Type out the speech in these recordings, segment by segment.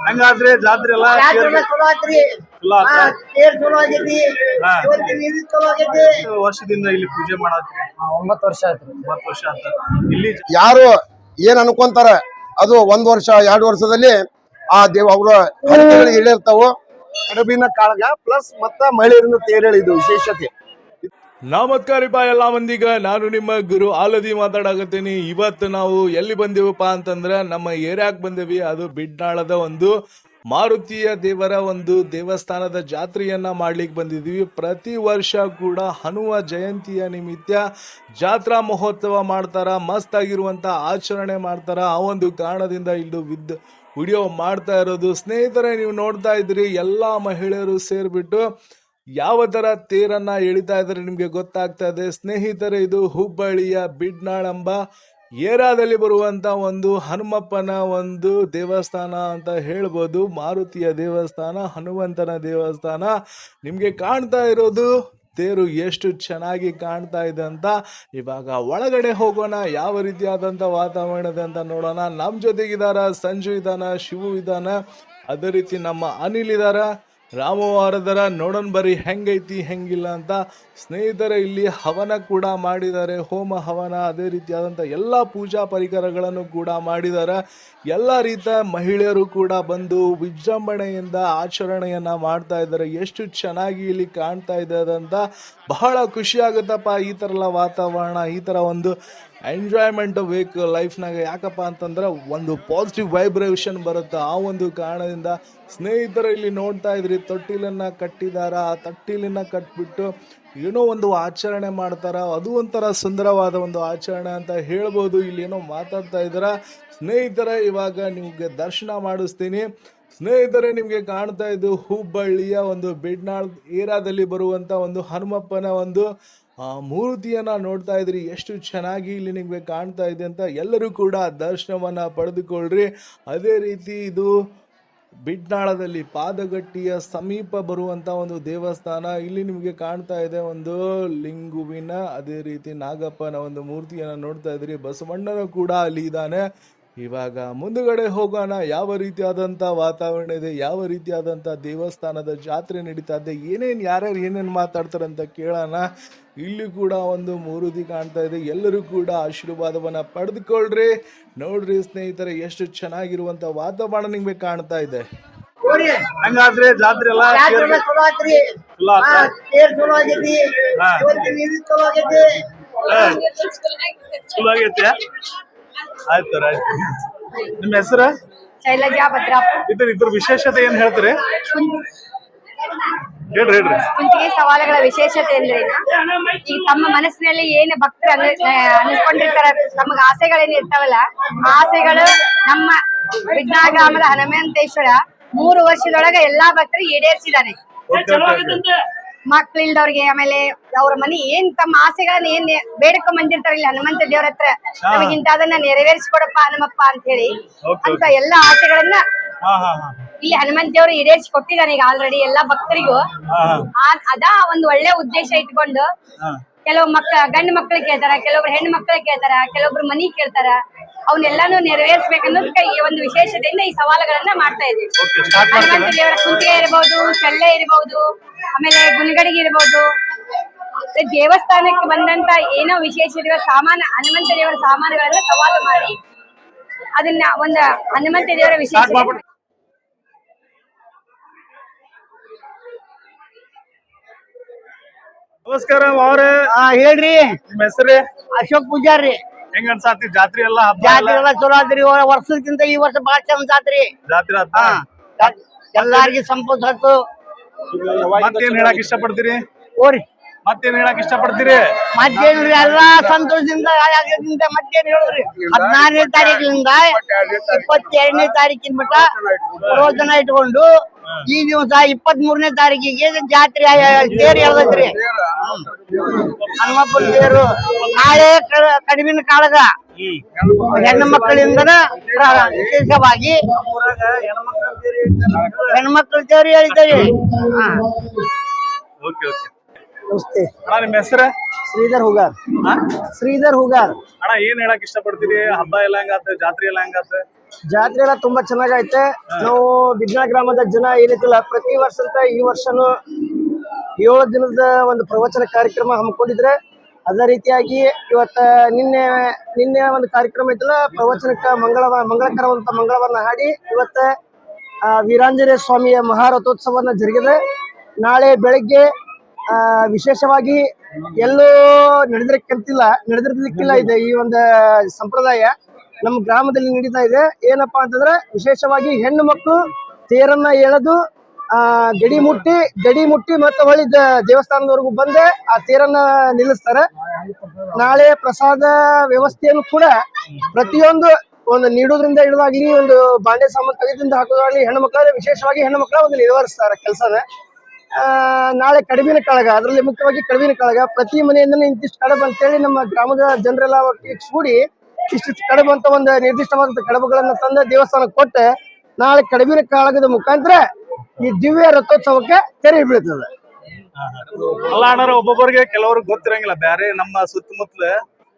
ಹಂಗಾದ್ರೆ ಜಾತ್ರೆ ಎಲ್ಲ ಜಾತ್ರೆ ಚಲೋ ಆತ್ರಿ. ಚಲೋ ಆತ? ಹಾ, ತೇರ್ ಚಲೋ ಆಗೈತಿ ಹಾ. ಇವತ್ತಿನ ಇದು ಚಲೋ ಆಗೈತಿ ವರ್ಷದಿಂದ ಇಲ್ಲಿ ಪೂಜೆ ಮಾಡತ್ರಿ? ಒಂಬತ್ತು ವರ್ಷ ಆಯ್ತು ಒಂಬತ್ತು ವರ್ಷ ಅಂತ ಇಲ್ಲಿ ಯಾರು ಏನ್ ಅನ್ಕೊಂತಾರ ಅದು ಒಂದ್ ವರ್ಷ ಎರಡು ವರ್ಷದಲ್ಲಿ ಆ ದೇವ ಅವರ ಇಳಿರ್ತಾವ ಕಡಬಿನ ಕಾಳಗ ಪ್ಲಸ್ ಮತ್ತ ಮಹಿಳೆಯರಿಂದ ಇದು ವಿಶೇಷತೆ. ನಮಸ್ಕಾರಿಪ ಎಲ್ಲ ಮಂದಿಗ, ನಾನು ನಿಮ್ಮ ಗುರು ಆಲದಿ ಮಾತಾಡಕತ್ತೀನಿ. ಇವತ್ತು ನಾವು ಎಲ್ಲಿ ಬಂದೀವಪ್ಪ ಅಂತಂದ್ರೆ ನಮ್ಮ ಏರಿಯಾಕ್ ಬಂದೇವಿ. ಅದು ಬಿಡ್ನಾಳದ ಒಂದು ಮಾರುತಿಯ ದೇವರ ಒಂದು ದೇವಸ್ಥಾನದ ಜಾತ್ರೆಯನ್ನ ಮಾಡ್ಲಿಕ್ಕೆ ಬಂದಿದ್ದೀವಿ ಪ್ರತಿ ವರ್ಷ ಕೂಡ ಹನುಮ ಜಯಂತಿಯ ನಿಮಿತ್ತ ಜಾತ್ರಾ ಮಹೋತ್ಸವ ಮಾಡ್ತಾರ, ಮಸ್ತ್ ಆಗಿರುವಂತ ಆಚರಣೆ ಮಾಡ್ತಾರ. ಆ ಒಂದು ಕಾರಣದಿಂದ ಇಲ್ಲಿ ವಿದ್ ವಿಡಿಯೋ ಮಾಡ್ತಾ ಇರೋದು. ಸ್ನೇಹಿತರೆ, ನೀವು ನೋಡ್ತಾ ಇದ್ರಿ, ಎಲ್ಲಾ ಮಹಿಳೆಯರು ಸೇರ್ಬಿಟ್ಟು ಯಾವ ತರ ತೇರನ್ನ ಎಳಿತಾ ಇದ್ದಾರೆ ನಿಮಗೆ ಗೊತ್ತಾಗ್ತಾ ಇದೆ. ಸ್ನೇಹಿತರೆ, ಇದು ಹುಬ್ಬಳ್ಳಿಯ ಬಿಡ್ನಾಳಂಬ ಏರಾದಲ್ಲಿ ಬರುವಂತ ಒಂದು ಹನುಮಪ್ಪನ ಒಂದು ದೇವಸ್ಥಾನ ಅಂತ ಹೇಳ್ಬೋದು. ಮಾರುತಿಯ ದೇವಸ್ಥಾನ, ಹನುಮಂತನ ದೇವಸ್ಥಾನ. ನಿಮ್ಗೆ ಕಾಣ್ತಾ ಇರೋದು ತೇರು ಎಷ್ಟು ಚೆನ್ನಾಗಿ ಕಾಣ್ತಾ ಇದೆ ಅಂತ. ಇವಾಗ ಒಳಗಡೆ ಹೋಗೋಣ, ಯಾವ ರೀತಿಯಾದಂಥ ವಾತಾವರಣ ಇದೆ ಅಂತ ನೋಡೋಣ. ನಮ್ಮ ಜೊತೆಗಿದಾರ ಸಂಜು ಇದಾನ, ಶಿವು ಇದಾನ. ಅದೇ ರೀತಿ ನಮ್ಮ ಅನಿಲ್ ಇದಾರ. ರಾಮವಾರದರ ನೋಡೋಣ ಬರೀ ಹೆಂಗೈತಿ, ಹೆಂಗಿಲ್ಲ ಅಂತ ಸ್ನೇಹಿತರೆ ಇಲ್ಲಿ ಹವನ ಕೂಡ ಮಾಡಿದ್ದಾರೆ. ಹೋಮ ಹವನ ಅದೇ ರೀತಿಯಾದಂಥ ಎಲ್ಲ ಪೂಜಾ ಪರಿಕರಗಳನ್ನು ಕೂಡ ಮಾಡಿದ್ದಾರೆ. ಎಲ್ಲ ರೀತಿಯ ಮಹಿಳೆಯರು ಕೂಡ ಬಂದು ವಿಜೃಂಭಣೆಯಿಂದ ಆಚರಣೆಯನ್ನು ಮಾಡ್ತಾ ಇದ್ದಾರೆ. ಎಷ್ಟು ಚೆನ್ನಾಗಿ ಇಲ್ಲಿ ಕಾಣ್ತಾ ಇದೆ ಅಂತ ಬಹಳ ಖುಷಿ ಆಗುತ್ತಪ್ಪ. ಈ ಥರ ಎಲ್ಲ ವಾತಾವರಣ, ಈ ಥರ ಒಂದು ಎಂಜಾಯ್ಮೆಂಟ್ ಬೇಕು ಲೈಫ್ನಾಗ ಯಾಕಪ್ಪ ಅಂತಂದ್ರೆ ಒಂದು ಪಾಸಿಟಿವ್ ವೈಬ್ರೇಷನ್ ಬರುತ್ತೆ. ಆ ಒಂದು ಕಾರಣದಿಂದ ಸ್ನೇಹಿತರು ಇಲ್ಲಿ ನೋಡ್ತಾ ಇದ್ರಿ, ತೊಟ್ಟಿಲನ್ನು ಕಟ್ಟಿದಾರ, ಆ ತೊಟ್ಟಿಲನ್ನ ಕಟ್ಬಿಟ್ಟು ಏನೋ ಒಂದು ಆಚರಣೆ ಮಾಡ್ತಾರ. ಅದು ಒಂಥರ ಸುಂದರವಾದ ಒಂದು ಆಚರಣೆ ಅಂತ ಹೇಳ್ಬೋದು. ಇಲ್ಲಿ ಏನೋ ಮಾತಾಡ್ತಾ ಇದ್ದಾರ? ಸ್ನೇಹಿತರ, ಇವಾಗ ನಿಮಗೆ ದರ್ಶನ ಮಾಡಿಸ್ತೀನಿ. ಸ್ನೇಹಿತರೆ, ನಿಮಗೆ ಕಾಣ್ತಾ ಇದ್ದು ಹುಬ್ಬಳ್ಳಿಯ ಒಂದು ಬಿಡ್ನಾಳ್ ಏರಾದಲ್ಲಿ ಬರುವಂತ ಒಂದು ಹನುಮಪ್ಪನ ಒಂದು ಮೂರ್ತಿಯನ್ನ ನೋಡ್ತಾ ಇದ್ರಿ, ಎಷ್ಟು ಚೆನ್ನಾಗಿ ಇಲ್ಲಿ ನಿಮಗೆ ಕಾಣ್ತಾ ಇದೆ ಅಂತ ಎಲ್ಲರೂ ಕೂಡ ದರ್ಶನವನ್ನ ಪಡೆದುಕೊಳ್ಳ್ರಿ. ಅದೇ ರೀತಿ ಇದು ಬಿಡ್ನಾಳದಲ್ಲಿ ಪಾದಗಟ್ಟಿಯ ಸಮೀಪ ಬರುವಂತ ಒಂದು ದೇವಸ್ಥಾನ, ಇಲ್ಲಿ ನಿಮಗೆ ಕಾಣ್ತಾ ಇದೆ ಒಂದು ಲಿಂಗುವಿನ, ಅದೇ ರೀತಿ ನಾಗಪ್ಪನ ಒಂದು ಮೂರ್ತಿಯನ್ನ ನೋಡ್ತಾ ಇದ್ರಿ. ಬಸವಣ್ಣನು ಕೂಡ ಅಲ್ಲಿ ಇದ್ದಾನೆ. ಇವಾಗ ಮುಂದುಗಡೆ ಹೋಗೋಣ. ಯಾವ ರೀತಿಯಾದಂಥ ವಾತಾವರಣ ಇದೆ ಯಾವ ರೀತಿಯಾದಂಥ ದೇವಸ್ಥಾನದ ಜಾತ್ರೆ ನಡೀತಾ ಇದೆ ಏನೇನು ಯಾರ್ಯಾರು ಏನೇನು ಮಾತಾಡ್ತಾರೆ ಅಂತ ಕೇಳೋಣ. ಇಲ್ಲಿ ಕೂಡ ಒಂದು ಮೂರುತಿ ಕಾಣ್ತಾ ಇದೆ. ಎಲ್ಲರೂ ಕೂಡ ಆಶೀರ್ವಾದವನ್ನ ಪಡೆದುಕೊಳ್ಳ್ರಿ ನೋಡ್ರಿ ಸ್ನೇಹಿತರೆ ಎಷ್ಟು ಚೆನ್ನಾಗಿರುವಂತ ವಾತಾವರಣ ನಿಮಗೆ ಕಾಣ್ತಾ ಇದೆ. ಹಂಗಾದ್ರೆ ಜಾತ್ರೆ ಎಲ್ಲ ಚಲೋ ಆಗೈತಿ ಆಯ್ತು ಆಯ್ತು. ನಿಮ್ಮ ಹೆಸರು? ಶೈಲಜಾ ಭದ್ರಾಪುರ ಇದ್ರ ಇದ್ರ ವಿಶೇಷತೆ ಏನ್ ಹೇಳ್ತೀರಿ? ಹೇಳ್ರಿ ಹೇಳ್ರಿ. ಕುಂತಿಗೆ ಸವಾಲುಗಳ ವಿಶೇಷತೆ ಅಂದ್ರೆ ಈಗ ತಮ್ಮ ಮನಸ್ಸಿನಲ್ಲಿ ಏನು ಭಕ್ತರು ಅನ್ ಅನ್ಕೊಂಡಿರ್ತಾರ ತಮಗೆ ಆಸೆಗಳೇನು ಇರ್ತಾವಲ್ಲ ಆ ಆಸೆಗಳು ನಮ್ಮ ವಿಜ್ಞಾ ಗ್ರಾಮದ ಹನುಮಂತೇಶ್ವರ ಮೂರು ವರ್ಷದೊಳಗ ಎಲ್ಲಾ ಭಕ್ತರು ಈಡೇರಿಸಿದಾನೆ ಓಕೆ ಓಕೆ ಮಕ್ಳು ಇಲ್ದವ್ರಿಗೆ ಆಮೇಲೆ ಅವ್ರ ಮನೆ ಏನ್ ತಮ್ಮ ಆಸೆಗಳನ್ನ ಏನ್ ಬೇಡಕೊಂಡ್ ಬಂದಿರ್ತಾರ ಇಲ್ಲಿ ಹನುಮಂತ ದೇವ್ರ ಹತ್ರ ನಮಗೆ ಅದನ್ನ ನೆರವೇರಿಸ್ಕೊಡಪ್ಪ ಹನುಮಪ್ಪ ಅಂತ ಹೇಳಿ. ಅಂತ ಎಲ್ಲಾ ಆಸೆಗಳನ್ನ ಇಲ್ಲಿ ಹನುಮಂತ ದೇವ್ರು ಈಡೇರಿಸಿ ಕೊಟ್ಟಿದ್ದಾನೆ ಈಗ ಆಲ್ರೆಡಿ ಎಲ್ಲಾ ಭಕ್ತರಿಗೂ. ಅದ ಒಂದು ಒಳ್ಳೆ ಉದ್ದೇಶ ಇಟ್ಕೊಂಡು ಕೆಲವ್ ಕೆಲವು ಮಕ್ಳ ಗಂಡ್ ಮಕ್ಳು ಕೇಳ್ತಾರ ಕೆಲವೊಬ್ರು ಹೆಣ್ಣು ಮಕ್ಳು ಕೇಳ್ತಾರ ಕೆಲವೊಬ್ರು ಮನಿ ಕೇಳ್ತಾರ. ಅವನ್ನೆಲ್ಲಾನು ನೆರವೇರಿಸ್ಬೇಕನ್ನೋದಕ್ಕೆ ಈ ಒಂದು ವಿಶೇಷತೆಯಿಂದ ಈ ಸವಾಲುಗಳನ್ನ ಮಾಡ್ತಾ ಇದೀವಿ ಓಕೆ ಸ್ಟಾರ್ಟ್ ಹನುಮಂತ ದೇವರ ಕುಂತಿಗೆ ಇರಬಹುದು ಚಳ್ಳೆ ಇರಬಹುದು ಆಮೇಲೆ ಗುಲ್ಗಡಿಗೆ ಇರಬಹುದು ಮತ್ತೆ ದೇವಸ್ಥಾನಕ್ಕೆ ಬಂದಂತ ಏನೋ ವಿಶೇಷ ಸಾಮಾನ ಹನುಮಂತ ದೇವರ ಸಾಮಾನುಗಳನ್ನ ಸವಾಲು ಮಾಡಿ. ಅದನ್ನ ಒಂದು ಹನುಮಂತ ದೇವರ ವಿಶೇಷ ನಮಸ್ಕಾರ ಅವ್ರೆ ಹೇಳ್ರಿ. ನಿಮ್ಮ ಹೆಸರು? ಅಶೋಕ್ ಪೂಜಾರಿ. ಹೆಂಗ ಅನ್ಸಾತಿ ಜಾತ್ರೆ ಎಲ್ಲ ಹಬ್ಬ ಜಾತ್ರೆ ಎಲ್ಲ ಚಲೋ ಆದ್ರಿ ವರ್ಷಕ್ಕಿಂತ ಈ ವರ್ಷ ಬಾಳ ಚಂದ ಜಾತ್ರಿ. ಜಾತ್ರೆ ಹಾ. ಎಲ್ಲಾರ್ಗಿ ಸಂಪತ್ ಹತ್ತು. ಮತ್ತೇನ್ ಹೇಳಕ್ ಇಷ್ಟಪಡ್ತೀರಿ? ಹೋರಿ. ಮತ್ತೇನ್ ಹೇಳಕ್ ಇಷ್ಟಪಡ್ತೀರಿ? ಮತ್ತೇನ್ರಿ ಎಲ್ಲಾ ಸಂತೋಷದಿಂದ ಮತ್ತೇನ್ ಹೇಳಿದ್ರಿ? ಹದಿನಾರನೇ ತಾರೀಕಿನಿಂದ ಇಪ್ಪತ್ತೆರಡನೇ ತಾರೀಕಿನ ಮಟ್ಟ ಪ್ರವಚನ ಇಟ್ಕೊಂಡು ಈ ದಿವಸ ಇಪ್ಪತ್ತ್ ಮೂರನೇ ತಾರೀಕಿಗೆ ಜಾತ್ರೆ ತೇರು ಎಳ್ದೈತ್ರಿ. ಹನುಮಪ್ಪನ ತೇರು. ನಾಳೆ ಕಡಿಮೆ ಕಡಿಮಿನ ಕಾಳಗ. ಹೆಣ್ಣು ಮಕ್ಕಳಿಂದನ ವಿಶೇಷವಾಗಿ ಹೆಣ್ಮಕ್ಳ ತೇರು ಹೇಳಿದ್ದೀರಿ ಹಾ. Okay okay. ನಮಸ್ತೆ. ನಿಮ್ಮ ಹೆಸರು? ಶ್ರೀಧರ್ ಹುಗಾರ್. ಶ್ರೀಧರ್ ಹುಗಾರ್. ಅಣ್ಣ ಏನ್ ಹೇಳಕ್ ಇಷ್ಟಪಡ್ತೀರಿ ಹಬ್ಬ ಎಲ್ಲ ಹೆಂಗಾತ ಜಾತ್ರೆ ಎಲ್ಲ ಹೆಂಗಾತ ಜಾತ್ರೆ ಎಲ್ಲ ತುಂಬಾ ಚೆನ್ನಾಗೈತೆ. ನಾವು ಬಿಜ್ನಾ ಗ್ರಾಮದ ಜನ ಏನೈತಿಲ್ಲ ಪ್ರತಿ ವರ್ಷ ಅಂತ ಈ ವರ್ಷನು ಏಳು ದಿನದ ಒಂದು ಪ್ರವಚನ ಕಾರ್ಯಕ್ರಮ ಹಮ್ಮಿಕೊಂಡಿದ್ರೆ ಅದೇ ರೀತಿಯಾಗಿ ಇವತ್ತ ನಿನ್ನೆ ನಿನ್ನೆ ಒಂದು ಕಾರ್ಯಕ್ರಮ ಐತಲ್ಲ ಪ್ರವಚನಕ್ಕ ಮಂಗಳವಾರ ಮಂಗಳಕರವಂತ ಮಂಗಳವನ್ನ ಹಾಡಿ ಇವತ್ತ ವೀರಾಂಜನೇಯ ಸ್ವಾಮಿಯ ಮಹಾರಥೋತ್ಸವನ ಜರುಗಿದೆ. ನಾಳೆ ಬೆಳಗ್ಗೆ ವಿಶೇಷವಾಗಿ ಎಲ್ಲೂ ನಡೆದಿರಕ್ಕಂತಿಲ್ಲ, ನಡೆದಿರ್ಲಿಕ್ಕಿಲ್ಲ ಇದೆ ಈ ಒಂದು ಸಂಪ್ರದಾಯ. ನಮ್ಮ ಗ್ರಾಮದಲ್ಲಿ ನಡೀತಾ ಇದೆ. ಏನಪ್ಪಾ ಅಂತಂದ್ರೆ ವಿಶೇಷವಾಗಿ ಹೆಣ್ಣು ಮಕ್ಕಳು ತೇರನ್ನ ಎಳೆದು, ಆ, ಗಡಿ ಮುಟ್ಟಿ ಗಡಿ ಮುಟ್ಟಿ ಮತ್ತೆ ಹೊಳಿ ದೇವಸ್ಥಾನದವರೆಗೂ ಬಂದೆ ಆ ತೇರನ್ನ ನಿಲ್ಲಿಸ್ತಾರೆ. ನಾಳೆ ಪ್ರಸಾದ ವ್ಯವಸ್ಥೆಯನ್ನು ಕೂಡ ಪ್ರತಿಯೊಂದು ಒಂದು ನೀಡೋದ್ರಿಂದ ಹಿಡಿದಾಗ್ಲಿ, ಒಂದು ಬಾಂಡೆ ಸಾಮಾನು ತೆಗೆದಿಂದ ಹಾಕೋದಾಗ್ಲಿ, ಹೆಣ್ಣು ಮಕ್ಕಳ ವಿಶೇಷವಾಗಿ ಹೆಣ್ಣು ಮಕ್ಕಳ ಒಂದು ನಿರ್ವಹಿಸ್ತಾರೆ ಕೆಲಸನ. ನಾಳೆ ಕಡವಿನ ಕಾಳಗ, ಅದರಲ್ಲಿ ಮುಖ್ಯವಾಗಿ ಕಡಿಮೆ ಕಾಳಗ. ಪ್ರತಿ ಮನೆಯಿಂದ ಇಂತಿಷ್ಟು ಕಡಬು ಅಂತೇಳಿ ನಮ್ಮ ಗ್ರಾಮದ ಜನರೆಲ್ಲ ಒಟ್ಟಿಗೆ ಕೂಡಿ ಇಷ್ಟಿಷ್ಟು ಕಡಬು ಅಂತ ಒಂದು ನಿರ್ದಿಷ್ಟವಾದ ಕಡಬುಗಳನ್ನ ತಂದ ದೇವಸ್ಥಾನಕ್ಕೆ ಕೊಟ್ಟು ನಾಳೆ ಕಡವಿನ ಕಾಳಗದ ಮುಖಾಂತರ ಈ ದಿವ್ಯ ರಥೋತ್ಸವಕ್ಕೆ ತೆರೆ ಬೀಳ್ತದೆ. ಒಬ್ಬೊಬ್ಬರಿಗೆ ಕೆಲವ್ರಿಗೆ ಗೊತ್ತಿರಂಗಿಲ್ಲ. ಬೇರೆ ನಮ್ಮ ಸುತ್ತಮುತ್ತಲ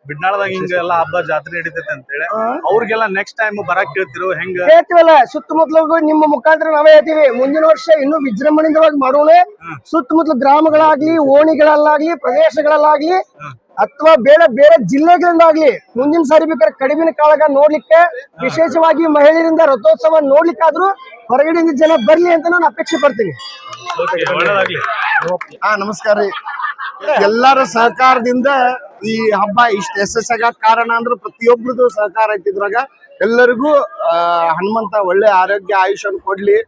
ಬಿಡ್ನಾಳದಾಗ ಹಿಂಗ ಎಲ್ಲ ಹಬ್ಬ ಜಾತ್ರೆ ನಡೀತೈತೆ ಅಂತೇಳಿ ಅವ್ರಿಗೆಲ್ಲ ನೆಕ್ಸ್ಟ್ ಟೈಮ್ ಬರಕ್ ಕೇಳ್ತಿರು ಹೆಂಗ? ಹೇಳ್ತೀವಲ್ಲ ಸುತ್ತಮುತ್ತಲು ನಿಮ್ಮ ಮುಖಾಂತರ ನಾವೇ ಹೇಳ್ತೀವಿ. ಮುಂದಿನ ವರ್ಷ ಇನ್ನೂ ವಿಜೃಂಭಣೆಯಿಂದವಾಗಿ ಮಾಡೋಣ. ಸುತ್ತಮುತ್ತಲ ಗ್ರಾಮಗಳಾಗ್ಲಿ ಓಣಿಗಳಲ್ಲಾಗ್ಲಿ ಪ್ರದೇಶಗಳಲ್ಲಾಗ್ಲಿ ಅಥವಾ ಬೇರೆ ಬೇರೆ ಜಿಲ್ಲೆಗಳಿಂದಾಗ್ಲಿ ಮುಂದಿನ ಸಾರಿ ಬೇಕಾದ್ರೆ ಕಡಿಮಿನ ಕಾಳಗ ನೋಡ್ಲಿಕ್ಕೆ ವಿಶೇಷವಾಗಿ ಮಹಿಳೆಯರಿಂದ ರಥೋತ್ಸವ ನೋಡ್ಲಿಕ್ಕಾದ್ರೂ ಹೊರಗಡೆಯಿಂದ ಜನ ಬರ್ಲಿ ಅಂತ ನಾನು ಅಪೇಕ್ಷೆ ಪಡ್ತೀನಿ. ಹಾ ನಮಸ್ಕಾರ ರೀ. ಎಲ್ಲರ ಸಹಕಾರದಿಂದ ಈ ಹಬ್ಬ ಇಷ್ಟ. ಯಶಸ್ಸಾಗ ಕಾರಣ ಅಂದ್ರೆ ಪ್ರತಿಯೊಬ್ಬರದು ಸಹಕಾರ ಐತಿ ಇದ್ರಾಗ. ಎಲ್ಲರಿಗೂ ಹನುಮಂತ ಒಳ್ಳೆ ಆರೋಗ್ಯ ಆಯುಷ್ಯನ್ ಕೊಡ್ಲಿ.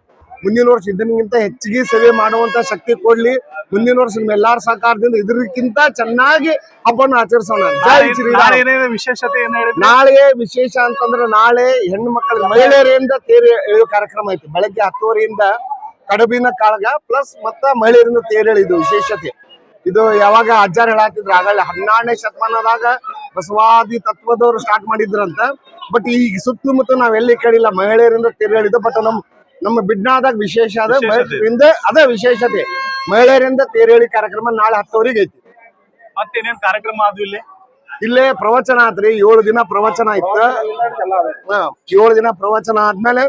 ಮುಂದಿನ ವರ್ಷ ಇದನ್ಗಿಂತ ಹೆಚ್ಚಿಗೆ ಸೇವೆ ಮಾಡುವಂತ ಶಕ್ತಿ ಕೊಡ್ಲಿ. ಮುಂದಿನ ವರ್ಷ ನಿಮ್ಮ ಎಲ್ಲಾರ ಸಹಕಾರದಿಂದ ಇದಕ್ಕಿಂತ ಚೆನ್ನಾಗಿ ಹಬ್ಬವನ್ನು ಆಚರಿಸೋಣ. ವಿಶೇಷತೆ ನಾಳೆ ವಿಶೇಷ ಅಂತಂದ್ರೆ ನಾಳೆ ಹೆಣ್ಣು ಮಕ್ಕಳ ಮಹಿಳೆಯರಿಂದ ತೇರು ಎಳೆಯುವ ಕಾರ್ಯಕ್ರಮ ಐತಿ. ಬೆಳಗ್ಗೆ ಹತ್ತುವರೆಯಿಂದ ಕಡಬಿನ ಕಾಳಗ ಪ್ಲಸ್ ಮತ್ತ ಮಹಿಳೆಯರಿಂದ ತೇರೆಳಿದು ಎಳೆಯೋದು ವಿಶೇಷತೆ. ಇದು ಯಾವಾಗ ಅಜ್ಜಾರ್ ಹೇಳಾತಿದ್ರು ಆಗಲ್ಲ. ಹನ್ನೆರಡನೇ ಶತಮಾನದಾಗ ಬಸವಾದಿ ತತ್ವದವರು ಸ್ಟಾರ್ಟ್ ಮಾಡಿದ್ರಂತ. ಬಟ್ ಈಗ ಸುತ್ತಮುತ್ತ ನಾವ್ ಎಲ್ಲಿ ಕೇಳಿಲ್ಲ ಮಹಿಳೆಯರಿಂದ ತೇರು ಎಳೆದು ಬಟ್ ನಮ್ ನಮ್ಮ ಬಿಡ್ನಾದಾಗ ವಿಶೇಷ ಅದ ವಿಶೇಷತೆ. ಮಹಿಳೆಯರಿಂದ ಅದ ವಿಶೇಷತೆ. ಮಹಿಳೆಯರಿಂದ ತೇರು ಎಳಿ ಕಾರ್ಯಕ್ರಮ ನಾಳೆ ಹತ್ತುವರೆಗೆ ಐತಿ. ಮತ್ತೇನೇನ್ ಕಾರ್ಯಕ್ರಮ ಆದ್ವಿ ಇಲ್ಲಿ? ಇಲ್ಲೇ ಪ್ರವಚನ ಆತ್ರಿ ಏಳು ದಿನ ಪ್ರವಚನ ಇತ್ತು. ಏಳು ದಿನ ಪ್ರವಚನ ಆದ್ಮೇಲೆ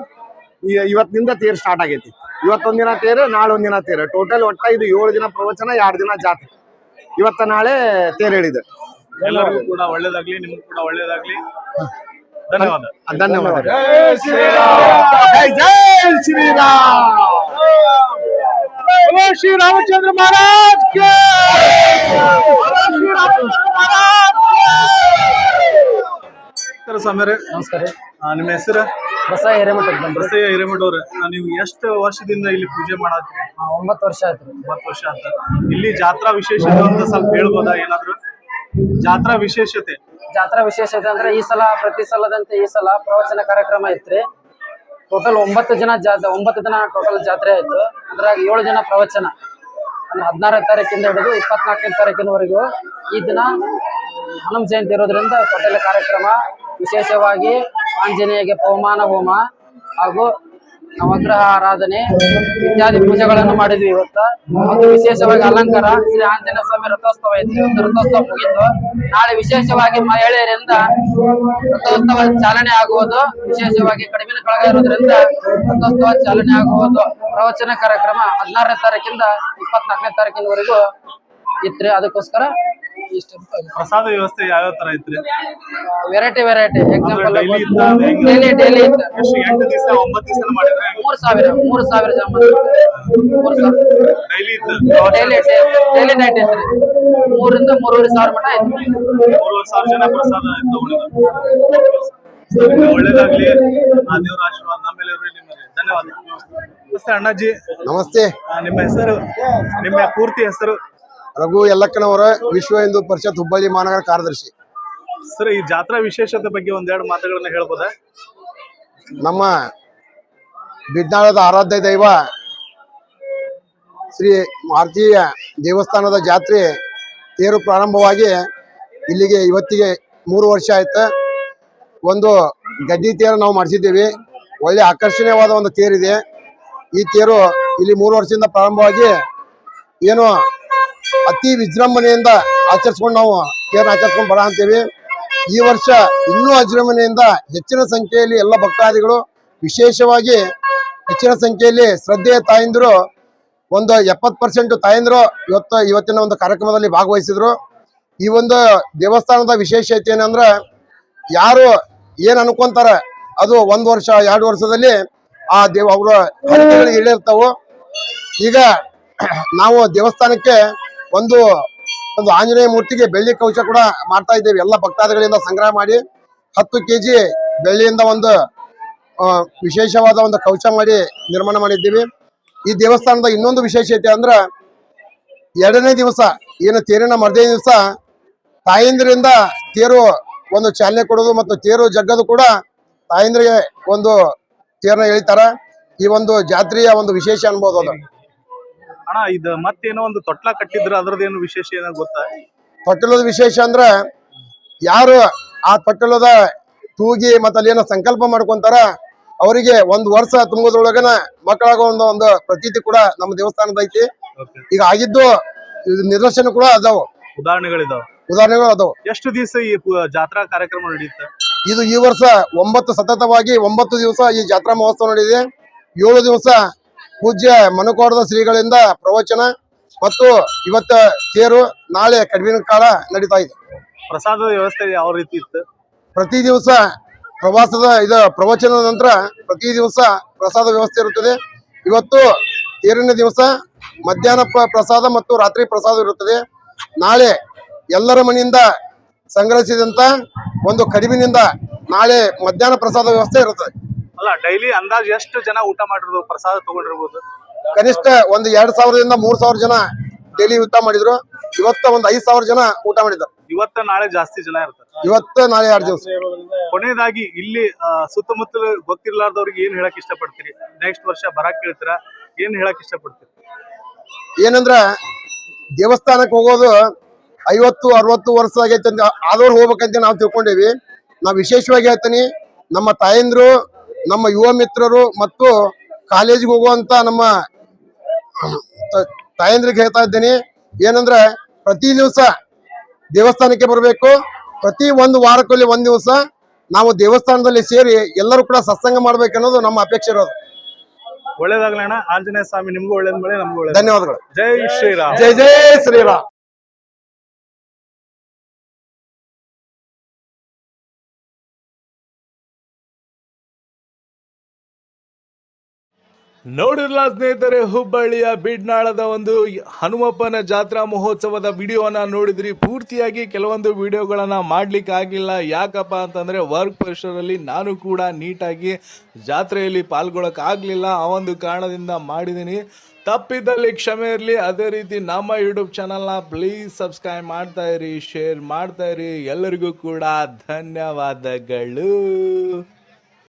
ಈ- ಇವತ್ತಿನಿಂದ ತೇರ್ ಸ್ಟಾರ್ಟ್ ಆಗೈತಿ. ಇವತ್ತೊಂದ್ ದಿನ ತೇರು ನಾಳೆ ಒಂದ್ ದಿನ ತೇರು. ಟೋಟಲ್ ಒಟ್ಟ ಇದು ಏಳು ದಿನ ಪ್ರವಚನ ಎರಡು ದಿನ ಜಾತ್ರೆ. ಇವತ್ತ ನಾಳೆ ತೇರ್ ಹೇಳಿದೆ. ಎಲ್ಲರಿಗೂ ಕೂಡ ಒಳ್ಳೇದಾಗ್ಲಿ ನಿಮ್ಗೂ ಕೂಡ ಒಳ್ಳೇದಾಗ್ಲಿ. ಧನ್ಯವಾದ. ಧನ್ಯವಾದ. ಜೈ ಜೈ ಶ್ರೀರಾಮ್. ಶ್ರೀ ರಾಮಚಂದ್ರ ಮಹಾರಾಜ್ ನಮಸ್ಕಾರ ಸ್ವಾಮಿಯರೇ ನಮಸ್ಕಾರ ನಿಮ್ಮ ಹೆಸರು? ಬಸಯ್ಯ ಹಿರೇಮಠ ಬಸಯ್ಯ ಹಿರೇಮಠ ಅವ್ರ ನೀವು ಎಷ್ಟು ವರ್ಷದಿಂದ ಇಲ್ಲಿ ಪೂಜೆ ಮಾಡತ್ರಿ? ಒಂಬತ್ತು ವರ್ಷ ಆಯ್ತು ಒಂಬತ್ತು ವರ್ಷ ಅಂತ ಇಲ್ಲಿ ಜಾತ್ರಾ ವಿಶೇಷತೆ ಅಂತ ಸ್ವಲ್ಪ ಹೇಳ್ಬೋದಾ? ಏನಾದ್ರು? ಜಾತ್ರಾ ವಿಶೇಷತೆ. ಜಾತ್ರಾ ವಿಶೇಷತೆ ಅಂದ್ರೆ ಈ ಸಲ ಪ್ರತಿ ಸಲದಂತೆ ಈ ಸಲ ಪ್ರವಚನ ಕಾರ್ಯಕ್ರಮ ಐತ್ರಿ ಟೋಟಲ್ ಒಂಬತ್ತು ಜನ ಜಾತ್ರೆ ಒಂಬತ್ತು ದಿನ ಟೋಟಲ್ ಜಾತ್ರೆ ಆಯ್ತು. ಅದ್ರಾಗ ಏಳು ಜನ ಪ್ರವಚನ. ಹದಿನಾರನೇ ತಾರೀಕಿಂದ ಹಿಡಿದು ಇಪ್ಪತ್ನಾಲ್ಕನೇ ತಾರೀಕಿನವರೆಗೂ ಈ ದಿನ ಹನುಮ ಜಯಂತಿ ಇರೋದ್ರಿಂದ ಟೋಟಲ್ ಕಾರ್ಯಕ್ರಮ ವಿಶೇಷವಾಗಿ ಆಂಜನೇಯಗೆ ಪವಮಾನ ಹೋಮ ಹಾಗೂ ನವಗ್ರಹ ಆರಾಧನೆ ಇತ್ಯಾದಿ ಪೂಜೆಗಳನ್ನು ಮಾಡಿದ್ವಿ ಇವತ್ತು. ಮತ್ತು ವಿಶೇಷವಾಗಿ ಅಲಂಕಾರ ಶ್ರೀ ಆಂಜನೇಯ ಸ್ವಾಮಿ ರಥೋತ್ಸವ ಇತ್ತು. ಇವತ್ತು ರಥೋತ್ಸವ ಮುಗಿತು. ನಾಳೆ ವಿಶೇಷವಾಗಿ ಮಹಿಳೆಯರಿಂದ ರಥೋತ್ಸವ ಚಾಲನೆ ಆಗುವುದು. ವಿಶೇಷವಾಗಿ ಕಡಿಮೆ ಕಳಗ ಇರೋದ್ರಿಂದ ರಥೋತ್ಸವ ಚಾಲನೆ ಆಗುವುದು. ಪ್ರವಚನ ಕಾರ್ಯಕ್ರಮ ಹದಿನಾರನೇ ತಾರೀಕಿಂದ ಇಪ್ಪತ್ನಾಲ್ಕನೇ ತಾರೀಕಿನವರೆಗೂ ಇತ್ತು ಅದಕ್ಕೋಸ್ಕರ ಇಷ್ಟು ಪ್ರಸಾದ ವ್ಯವಸ್ಥೆ ಯಾವ ತರ ಐತ್ರಿ? Variety variety example daily daily daily ಎಂಟು ದಿವಸ ಒಂಬತ್ತು ದಿವಸ ಮಾಡಿದ್ರೆ ಮೂರ್ ಸಾವಿರ ಮೂರ್ ಸಾವಿರ ಜನ ಮೂರ್ ಸಾವಿರ. ಡೈಲಿ ಡೈಲಿ ಡೈಲಿ ನೈಟ್ ಐತ್ರಿ. ಮೂರಿಂದ ಮೂರುವರೆ ಸಾವಿರ ಮಟ ಐತ್ರಿ. ಮೂರುವರೆ ಸಾವಿರ ಜನ ಪ್ರಸಾದ ತಗೊಂಡಿದ್ದಾರೆ ಒಳ್ಳೇದಾಗ್ಲಿ. ಆ ದೇವರ ಆಶೀರ್ವಾದ ನಮ್ಮೇಲೆ ನಿಮಗೆ. ಧನ್ಯವಾದ. ನಮಸ್ತೆ ಅಣ್ಣಾಜಿ. ನಮಸ್ತೆ. ಆ, ನಿಮ್ಮ ಹೆಸರು? ನಿಮ್ಮ ಪೂರ್ತಿ ಹೆಸರು? ರಘು ಯಲ್ಲಕ್ಕನವರ ವಿಶ್ವ ಹಿಂದೂ ಪರಿಷತ್ ಹುಬ್ಬಳ್ಳಿ ಮಹಾನಗರ ಕಾರ್ಯದರ್ಶಿ. ಸರ್ ಈ ಜಾತ್ರಾ ವಿಶೇಷತೆ ಬಗ್ಗೆ ಒಂದೆರಡು ಮಾತುಗಳನ್ನ ಹೇಳ್ಬೋದಾ? ನಮ್ಮ ಬಿಡ್ನಾಳದ ಆರಾಧ್ಯ ದೈವ ಶ್ರೀ ಭಾರತೀಯ ದೇವಸ್ಥಾನದ ಜಾತ್ರೆ ತೇರು ಪ್ರಾರಂಭವಾಗಿ ಇಲ್ಲಿಗೆ ಇವತ್ತಿಗೆ ಮೂರು ವರ್ಷ ಆಯ್ತು. ಒಂದು ಗಡ್ಡಿ ತೇರು ನಾವು ಮಾಡಿಸಿದ್ದೀವಿ. ಒಳ್ಳೆ ಆಕರ್ಷಣೀಯವಾದ ಒಂದು ತೇರಿದೆ. ಈ ತೇರು ಇಲ್ಲಿ ಮೂರು ವರ್ಷದಿಂದ ಪ್ರಾರಂಭವಾಗಿ ಏನು ಅತಿ ವಿಜೃಂಭಣೆಯಿಂದ ಆಚರಿಸ್ಕೊಂಡು ನಾವು ತೇರನ್ನ ಆಚರಿಸ್ಕೊಂಡು ಬರ ಅಂತೀವಿ ಈ ವರ್ಷ ಇನ್ನೂ ವಿಜೃಂಭಣೆಯಿಂದ ಹೆಚ್ಚಿನ ಸಂಖ್ಯೆಯಲ್ಲಿ ಎಲ್ಲ ಭಕ್ತಾದಿಗಳು ವಿಶೇಷವಾಗಿ ಹೆಚ್ಚಿನ ಸಂಖ್ಯೆಯಲ್ಲಿ ಶ್ರದ್ಧೆಯ ತಾಯಂದಿರು, ಒಂದು ಎಪ್ಪತ್ತು ಪರ್ಸೆಂಟ್ ತಾಯಂದಿರು ಇವತ್ತು ಇವತ್ತಿನ ಒಂದು ಕಾರ್ಯಕ್ರಮದಲ್ಲಿ ಭಾಗವಹಿಸಿದ್ರು. ಈ ಒಂದು ದೇವಸ್ಥಾನದ ವಿಶೇಷತೆ ಏನಂದ್ರೆ ಯಾರು ಏನ್ ಅನ್ಕೊಂತಾರ ಅದು ಒಂದು ವರ್ಷ, ಎರಡು ವರ್ಷದಲ್ಲಿ ಆ ದೇವ ಅವರ ಇಳಿರ್ತಾವು ಈಗ ನಾವು ದೇವಸ್ಥಾನಕ್ಕೆ ಒಂದು ಒಂದು ಆಂಜನೇಯ ಮೂರ್ತಿಗೆ ಬೆಳ್ಳಿ ಕವಚ ಕೂಡ ಮಾಡ್ತಾ ಇದ್ದೇವೆ. ಎಲ್ಲ ಭಕ್ತಾದಿಗಳಿಂದ ಸಂಗ್ರಹ ಮಾಡಿ ಹತ್ತು ಕೆಜಿ ಬೆಳ್ಳಿಯಿಂದ ಒಂದು ವಿಶೇಷವಾದ ಒಂದು ಕವಚ ಮಾಡಿ ನಿರ್ಮಾಣ ಮಾಡಿದ್ದೀವಿ. ಈ ದೇವಸ್ಥಾನದ ಇನ್ನೊಂದು ವಿಶೇಷತೆ ಅಂದ್ರ ಎರಡನೇ ದಿವಸ, ಏನು ತೇರಿನ ಮರದೇ ದಿವಸ ತಾಯಂದ್ರಿಂದ ತೇರು ಒಂದು ಚಾಲನೆ ಕೊಡೋದು ಮತ್ತು ತೇರು ಜಗ್ಗದು ಕೂಡ ತಾಯಂದ್ರಿಗೆ ಒಂದು ತೇರನ್ನ ಎಳಿತಾರ. ಈ ಒಂದು ಜಾತ್ರೆಯ ಒಂದು ವಿಶೇಷ ಅನ್ಬೋದು ಅದು. ಅಣ್ಣ ಇದು ಮತ್ತೇನೋ ಒಂದು ತೊಟ್ಲ ಕಟ್ಟಿದ್ರ ಅದ್ರದ್ದೇನು ವಿಶೇಷ ಏನೋ ಗೊತ್ತಾ? ತೊಟ್ಟಲದ ವಿಶೇಷ ಅಂದ್ರ ಯಾರು ಆ ತೊಟ್ಟಲದ ತೂಗಿ ಮತ್ತ ಅಲ್ಲಿ ಏನೋ ಸಂಕಲ್ಪ ಮಾಡ್ಕೊಂತಾರ ಅವರಿಗೆ ಒಂದು ವರ್ಷ ತುಂಬುದ್ರೊಳಗನ ಮಕ್ಕಳಾಗೋ ಒಂದು ಒಂದು ಪ್ರತೀತಿ ಕೂಡ ನಮ್ಮ ದೇವಸ್ಥಾನದ ಐತಿ. ಈಗ ಆಗಿದ್ದು ಇದು ನಿದರ್ಶನ ಕೂಡ ಅದಾವ. ಉದಾಹರಣೆಗಳಿದಾವ? ಉದಾಹರಣೆಗಳು ಅದಾವ. ಎಷ್ಟು ದಿವಸ ಈ ಪು- ಜಾತ್ರಾ ಕಾರ್ಯಕ್ರಮ ನಡೆಯುತ್ತೆ ಇದು ಈ ವರ್ಷ ಒಂಬತ್ತು ಸತತವಾಗಿ ಒಂಬತ್ತು ದಿವಸ ಈ ಜಾತ್ರಾ ಮಹೋತ್ಸವ ನಡೆದಿದೆ ಏಳು ದಿವಸ ಪೂಜ್ಯ ಮನುಕೋಡದ ಶ್ರೀಗಳಿಂದ ಪ್ರವಚನ ಮತ್ತು ಇವತ್ತ ತೇರು ನಾಳೆ ಕಡಿಮೆ ಕಾಲ ನಡೀತಾ ಇದೆ. ಪ್ರಸಾದದ ವ್ಯವಸ್ಥೆ ಯಾವ ರೀತಿ ಇತ್ತು? ಪ್ರತಿ ದಿವಸ ಪ್ರವಾಸದ ಇದು ಪ್ರವಚನದ ನಂತರ ಪ್ರತಿ ದಿವಸ ಪ್ರಸಾದ ವ್ಯವಸ್ಥೆ ಇರುತ್ತದೆ. ಇವತ್ತು ತೇರಿನ ದಿವಸ ಮಧ್ಯಾಹ್ನ ಪ್ರಸಾದ ಮತ್ತು ರಾತ್ರಿ ಪ್ರಸಾದ ಇರುತ್ತದೆ. ನಾಳೆ ಎಲ್ಲರ ಮನೆಯಿಂದ ಸಂಗ್ರಹಿಸಿದಂತ ಒಂದು ಕಡಿಮಿನಿಂದ ನಾಳೆ ಮಧ್ಯಾಹ್ನ ಪ್ರಸಾದ ವ್ಯವಸ್ಥೆ ಇರುತ್ತದೆ. ಅಲ್ಲ ಡೈಲಿ ಅಂದಾಜ್ ಎಷ್ಟು ಜನ ಊಟ ಮಾಡಿರ್ಬೋದು ಪ್ರಸಾದ ತಗೊಂಡಿರ್ಬೋದು? ಕನಿಷ್ಠ ಒಂದು ಎರಡ್ ಸಾವಿರದಿಂದ ಮೂರ್ ಸಾವಿರ ಜನ ಡೈಲಿ ಊಟ ಮಾಡಿದ್ರು. ಇವತ್ತ ಒಂದ್ ಐದ್ ಸಾವಿರ ಜನ ಊಟ ಮಾಡಿದ್ರು. ಇವತ್ತ ನಾಳೆ ಜಾಸ್ತಿ ಜನ ಇರ್ತಾರೆ. ಇವತ್ತ ನಾಳೆ ಎರಡು ದಿವಸ. ಕೊನೆಯದಾಗಿ ಇಲ್ಲಿ ಆ, ಸುತ್ತಮುತ್ತಲು ಗೊತ್ತಿರ್ಲಾರ್ದವ್ರಿಗೆ ಏನ್ ಹೇಳಕ್ ಇಷ್ಟಪಡ್ತೀರಿ? ನೆಕ್ಸ್ಟ್ ವರ್ಷ ಬರಾಕ್ ಕೇಳ್ತೀರಾ ಏನ್ ಹೇಳಕ್ ಇಷ್ಟಪಡ್ತೀರಿ? ಏನಂದ್ರ ದೇವಸ್ಥಾನಕ್ಕೆ ಹೋಗೋದು ಐವತ್ತು ಅರವತ್ತು ವರ್ಷ ಆಗೈತೆ ಅಂತ ಆದವ್ರು ಹೋಗ್ಬೇಕಂತ ನಾವು ತಿಳ್ಕೊಂಡೇವಿ. ನಾವು ವಿಶೇಷವಾಗಿ ಹೇಳ್ತೀನಿ ನಮ್ಮ ತಾಯಂದ್ರು ನಮ್ಮ ಯುವ ಮಿತ್ರರು ಮತ್ತು ಕಾಲೇಜಿಗೆ ಹೋಗುವಂತ ನಮ್ಮ ತಾಯಂದ್ರಿಗೆ ಹೇಳ್ತಾ ಇದ್ದೀನಿ. ಏನಂದ್ರೆ ಪ್ರತಿ ದಿವಸ ದೇವಸ್ಥಾನಕ್ಕೆ ಬರಬೇಕು. ಪ್ರತಿ ಒಂದು ವಾರಕ್ಕೊಲ್ಲಿ ಒಂದ್ ದಿವಸ ನಾವು ದೇವಸ್ಥಾನದಲ್ಲಿ ಸೇರಿ ಎಲ್ಲರೂ ಕೂಡ ಸತ್ಸಂಗ ಮಾಡ್ಬೇಕನ್ನೋದು ನಮ್ಮ ಅಪೇಕ್ಷೆ ಇರೋದು. ಒಳ್ಳೇದಾಗ್ಲಿ ಅಣ್ಣ. ಆಂಜನೇಯ ಸ್ವಾಮಿ ನಿಮ್ಗೂ ಒಳ್ಳೇದ್ ಮಳೆ ನಮ್ಗೂ ಒಳ್ಳೇದ್. ಧನ್ಯವಾದಗಳು. ಜೈ ಶ್ರೀರಾಮ್. ಜೈ ಜೈ ಶ್ರೀರಾಮ್. ನೋಡಿರ್ಲ ಸ್ನೇಹಿತರೆ, ಹುಬ್ಬಳ್ಳಿಯ ಬಿಡ್ನಾಳದ ಒಂದು ಹನುಮಪ್ಪನ ಜಾತ್ರಾ ಮಹೋತ್ಸವದ ವಿಡಿಯೋನ ನೋಡಿದ್ರಿ. ಪೂರ್ತಿಯಾಗಿ ಕೆಲವೊಂದು ವಿಡಿಯೋಗಳನ್ನು ಮಾಡ್ಲಿಕ್ಕೆ ಆಗಿಲ್ಲ. ಯಾಕಪ್ಪ ಅಂತಂದ್ರೆ ವರ್ಕ್ ಪ್ರೆಷರಲ್ಲಿ ನಾನು ಕೂಡ ನೀಟಾಗಿ ಜಾತ್ರೆಯಲ್ಲಿ ಪಾಲ್ಗೊಳಕ್ ಆಗ್ಲಿಲ್ಲ. ಆ ಒಂದು ಕಾರಣದಿಂದ ಮಾಡಿದ್ದೀನಿ ತಪ್ಪಿದ್ದಲ್ಲಿ ಕ್ಷಮೆ ಇರಲಿ. ಅದೇ ರೀತಿ ನಮ್ಮ ಯೂಟ್ಯೂಬ್ ಚಾನಲ್ನ ಪ್ಲೀಸ್ ಸಬ್ಸ್ಕ್ರೈಬ್ ಮಾಡ್ತಾ ಇರಿ ಶೇರ್ ಮಾಡ್ತಾ ಇರಿ. ಎಲ್ಲರಿಗೂ ಕೂಡ ಧನ್ಯವಾದಗಳು.